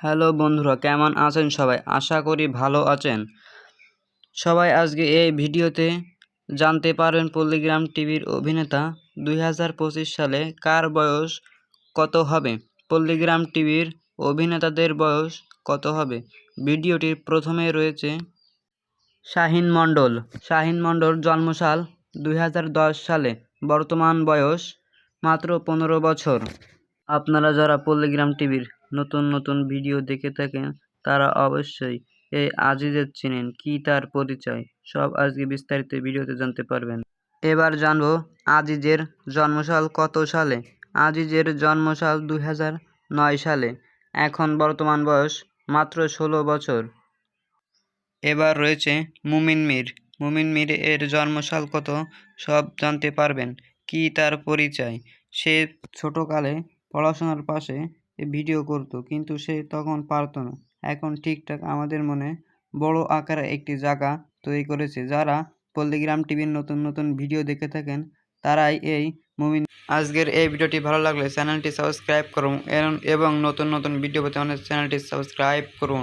Hello বন্ধুরা, কেমন আছেন সবাই? আশা করি ভালো আছেন। সবাই আজকে এই ভিডিওতে জানতে পারবেন পল্লীগ্রাম টিভির অভিনেতা দুই হাজার পঁচিশ সালে কার বয়স কত হবে? পল্লীগ্রাম টিভির অভিনেতাদের বয়স কত হবে? ভিডিওটির প্রথমে রয়েছে শাহিন মণ্ডল। শাহিন মণ্ডল জন্মসাল দুই হাজার দশ সালে। বর্তমান বয়স মাত্র পনেরো বছর। আপনারা যারা পল্লীগ্রাম টিভির নতুন নতুন ভিডিও দেখে থাকেন, তারা অবশ্যই এই আজিজের চেনেন। কি তার পরিচয়? সব আজকে বিস্তারিত ভিডিওতে জানতে পারবেন। এবার জানব আজিজের জন্মসাল কত সালে? আজিজের জন্মসাল দুই নয় সালে। এখন বর্তমান বয়স মাত্র ষোলো বছর। এবার রয়েছে মুমিন মির। মুমিন মির এর জন্মসাল কত? সব জানতে পারবেন। কি তার পরিচয়? সে ছোটোকালে পড়াশোনার পাশে ভিডিও করত, কিন্তু সে তখন পারত না। এখন ঠিকঠাক আমাদের মনে বড় আকারে একটি জায়গা তৈরি করেছে, যারা পল্লিগ্রাম টিভির নতুন নতুন ভিডিও দেখে থাকেন, তারাই এই মুমিন। আজকের এই ভিডিওটি ভালো লাগলে চ্যানেলটি সাবস্ক্রাইব করুন এবং নতুন নতুন ভিডিও পেতে আমাদের চ্যানেলটি সাবস্ক্রাইব করুন।